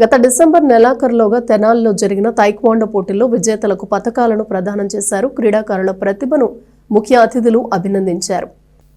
గత డిసెంబర్ నెలాఖరులోగా తెనాలిలో జరిగిన తైక్వాండో పోటీల్లో విజేతలకు పథకాలను ప్రదానం చేశారు క్రీడాకారుల ప్రతిభను ముఖ్య అతిథులు అభినందించారు.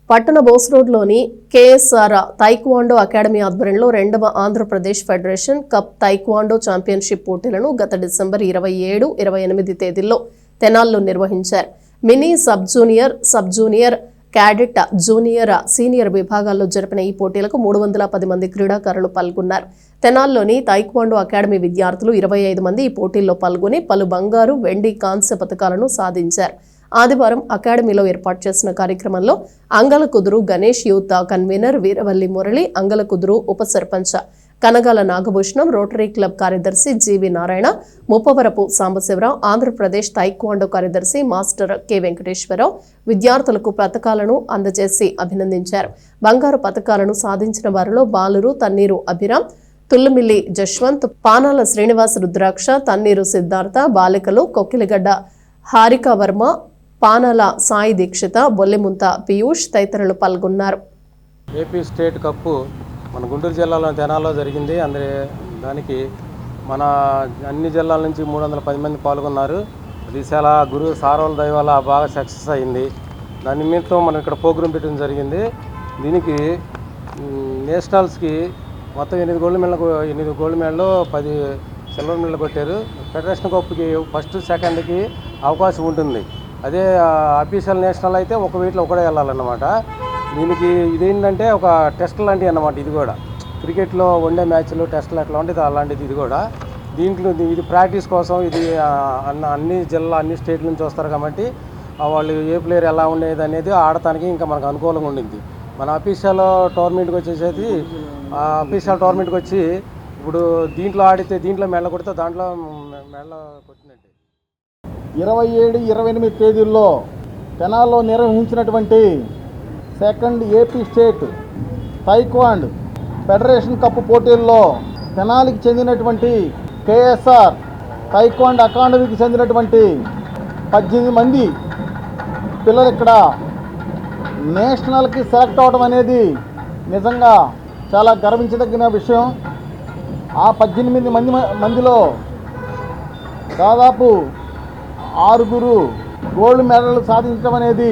పట్టణ బోస్ రోడ్లోని కేఎస్ఆర్ తైక్వాండో అకాడమీ ఆధ్వర్యంలో రెండవ Andhra Pradesh federation cup taekwondo championship పోటీలను గత డిసెంబర్ ఇరవై ఏడు ఇరవై ఎనిమిది తేదీల్లో తెనాల్లో నిర్వహించారు. Mini sub junior sub junior cadet junior senior విభాగాల్లో జరిపిన ఈ పోటీలకు మూడు వందల పది మంది క్రీడాకారులు పాల్గొన్నారు. తెనాల్లోని తైక్వాండో అకాడమీ విద్యార్థులు ఇరవై ఐదు మంది ఈ పోటీల్లో పాల్గొని పలు బంగారు వెండి కాంస్య పథకాలను సాధించారు. ఆదివారం అకాడమీలో ఏర్పాటు చేసిన కార్యక్రమంలో అంగలకుదురు గణేష్ యూత్ కన్వీనర్ వీరవల్లి మురళి అంగలకుదురు ఉప సర్పంచ్ కనగాల నాగభూషణం రోటరీ క్లబ్ కార్యదర్శి జీవి నారాయణ ముప్పవరపు సాంబశివరావు ఆంధ్రప్రదేశ్ తైక్వాండో కార్యదర్శి మాస్టర్ కె వెంకటేశ్వరరావు విద్యార్థులకు పథకాలను అందజేసి అభినందించారు. బంగారు పథకాలను సాధించిన వారిలో బాలురు తన్నీరు అభిరామ్ తుల్లుమిల్లి జశ్వంత్ పానాల శ్రీనివాస రుద్రాక్ష తన్నీరు సిద్ధార్థ బాలికలు కొక్కిలిగడ్డ హారిక వర్మ పానాల సాయి దీక్షిత బొల్లెముంత పీయూష్ తదితరులు పాల్గొన్నారు. ఏపీ స్టేట్ కప్పు మన గుంటూరు జిల్లాలో తెనాల్లో జరిగింది. అందరి దానికి మన అన్ని జిల్లాల నుంచి మూడు వందల పది మంది పాల్గొన్నారు. అది చాలా గురు సారవల దయ వల్ల బాగా సక్సెస్ అయింది. దాని నిమిత్తం మనం ఇక్కడ ప్రోగ్రాం పెట్టడం జరిగింది. దీనికి నేషనల్స్కి మొత్తం ఎనిమిది గోల్డ్ మెడల్ ఎనిమిది గోల్డ్ మెడల్ పది సిల్వర్ మెడల్ కొట్టారు. ఫెడరేషన్ కప్కి ఫస్ట్ సెకండ్కి అవకాశం ఉంటుంది. అదే అఫీషియల్ నేషనల్ అయితే ఒక వీటిలో ఒకటే వెళ్ళాలన్నమాట. దీనికి ఇదేంటంటే ఒక టెస్ట్ లాంటివి అన్నమాట ఇది కూడా. క్రికెట్లో వన్డే మ్యాచ్లు టెస్ట్లు ఎట్లా ఉంటుంది అలాంటిది ఇది కూడా. దీంట్లో ఇది- ప్రాక్టీస్ కోసం ఇది అన్న అన్ని జిల్లా అన్ని స్టేట్ల నుంచి వస్తారు కాబట్టి వాళ్ళు ఏ ప్లేయర్ ఎలా ఉండేది అనేది ఆడటానికి ఇంకా మనకు అనుకూలంగా ఉండింది. మన అఫీషియల్ టోర్నమెంట్కి వచ్చేసేది ఆ అఫీషియల్ టోర్నమెంట్కి వచ్చి ఇప్పుడు దీంట్లో ఆడితే దీంట్లో మెళ్ళ కొడితే దాంట్లో మెళ్ళ కొట్టినట్టే. ఇరవై ఏడు ఇరవై ఎనిమిది తేదీల్లో పెనాల్లో నిర్వహించినటువంటి second AP state taekwondo federation cup పోటీల్లో తెనాలికి చెందినటువంటి కేఎస్ఆర్ తైక్వాండ్ అకాడమీకి చెందినటువంటి పద్దెనిమిది మంది పిల్లలు ఇక్కడ నేషనల్కి సెలెక్ట్ అవడం అనేది నిజంగా చాలా గర్వించదగిన విషయం. ఆ పద్దెనిమిది మంది మందిలో దాదాపు ఆరుగురు గోల్డ్ మెడల్ సాధించడం అనేది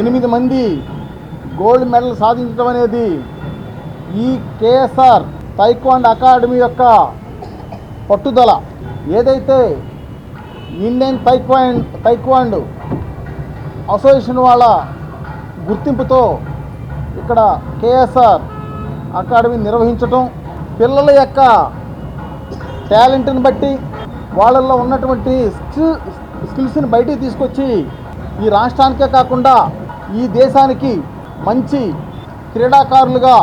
ఎనిమిది మంది గోల్డ్ మెడల్ సాధించడం అనేది ఈ కేఎస్ఆర్ తైక్వాండ్ అకాడమీ యొక్క పట్టుదల. ఏదైతే ఇండియన్ తైక్వాండ్ తైక్వాండ్ అసోసియేషన్ వాళ్ళ గుర్తింపుతో ఇక్కడ కేఎస్ఆర్ అకాడమీ నిర్వహించటం పిల్లల యొక్క టాలెంట్ని బట్టి వాళ్ళల్లో ఉన్నటువంటి స్కిల్ స్కిల్స్ని బయటికి తీసుకొచ్చి ఈ రాష్ట్రానికే కాకుండా ఈ దేశానికి మంచి క్రీడాకారులుగా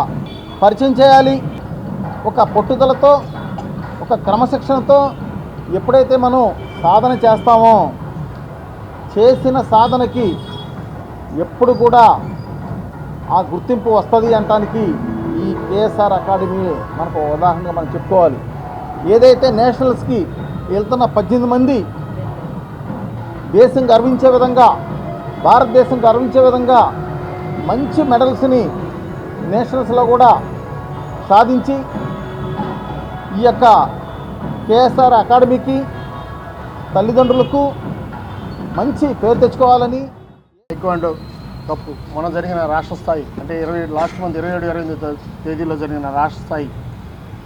పరిచయం చేయాలి. ఒక పట్టుదలతో ఒక క్రమశిక్షణతో ఎప్పుడైతే మనం సాధన చేస్తామో చేసిన సాధనకి ఎప్పుడు కూడా ఆ గుర్తింపు వస్తుంది అనటానికి ఈ కేఎస్ఆర్ అకాడమీ మనకు ఉదాహరణగా మనం చెప్పుకోవాలి. ఏదైతే నేషనల్స్కి వెళ్తున్న పద్దెనిమిది మంది దేశం గర్వించే విధంగా భారతదేశం గర్వించే విధంగా మంచి మెడల్స్ని నేషనల్స్లో కూడా సాధించి ఈ యొక్క కేఎస్ఆర్ అకాడమీకి తల్లిదండ్రులకు మంచి పేరు తెచ్చుకోవాలని టైక్వాండో కప్పు. మొన్న జరిగిన రాష్ట్ర స్థాయి అంటే ఇరవై లాస్ట్ మంత్ ఇరవై ఏడు ఇరవై ఎనిమిది తేదీలో జరిగిన రాష్ట్ర స్థాయి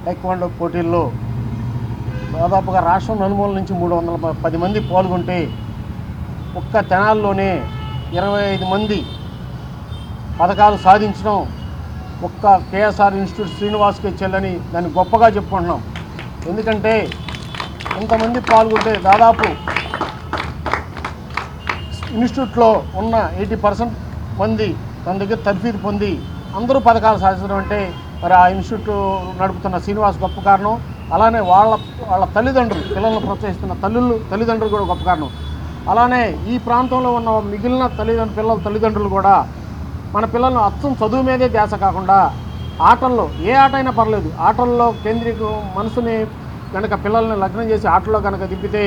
టైక్వాండో పోటీల్లో దాదాపుగా రాష్ట్రం నలుమూల నుంచి మూడు వందల పది మంది పాల్గొంటే ఒక్క తెనాల్లోనే ఇరవై ఐదు మంది పథకాలు సాధించడం ఒక్క కేఎస్ఆర్ ఇన్స్టిట్యూట్ శ్రీనివాస్కి చెల్లని దాన్ని గొప్పగా చెప్పుకుంటున్నాం. ఎందుకంటే ఇంతమంది పాల్గొంటే దాదాపు ఇన్స్టిట్యూట్లో ఉన్న ఎయిటీ పర్సెంట్ మంది తన దగ్గర తర్ఫీదు పొంది అందరూ పథకాలు సాధించడం అంటే మరి ఆ ఇన్స్టిట్యూట్ నడుపుతున్న శ్రీనివాస్ గొప్ప కారణం. అలానే వాళ్ళ వాళ్ళ తల్లిదండ్రులు పిల్లలను ప్రోత్సహిస్తున్న తల్లులు తల్లిదండ్రులు కూడా గొప్ప కారణం. అలానే ఈ ప్రాంతంలో ఉన్న మిగిలిన తల్లిదండ్రులు పిల్లల తల్లిదండ్రులు కూడా మన పిల్లలను అచ్చం చదువు మీదే ధ్యాస కాకుండా ఆటల్లో ఏ ఆట అయినా పర్లేదు ఆటల్లో కేంద్రీక మనసుని కనుక పిల్లల్ని లగ్నం చేసి ఆటల్లో కనుక దింపితే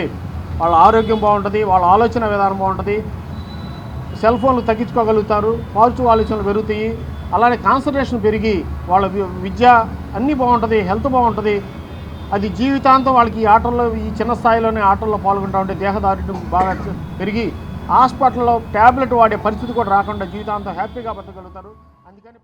వాళ్ళ ఆరోగ్యం బాగుంటుంది వాళ్ళ ఆలోచన విధానం బాగుంటుంది సెల్ ఫోన్లు తగ్గించుకోగలుగుతారు పాజిటివ్ ఆలోచనలు పెరుగుతాయి అలానే కాన్సన్ట్రేషన్ పెరిగి వాళ్ళ విద్య అన్నీ బాగుంటుంది హెల్త్ బాగుంటుంది అది జీవితాంతం వాళ్ళకి ఈ ఆటల్లో ఈ చిన్న స్థాయిలోనే ఆటల్లో పాల్గొంటూ ఉంటే దేహదారుఢ్యం బాగా పెరిగి హాస్పిటల్లో ట్యాబ్లెట్ వాడే పరిస్థితి కూడా రాకుండా జీవితాంతం హ్యాపీగా బతకగలుగుతారు. అందుకని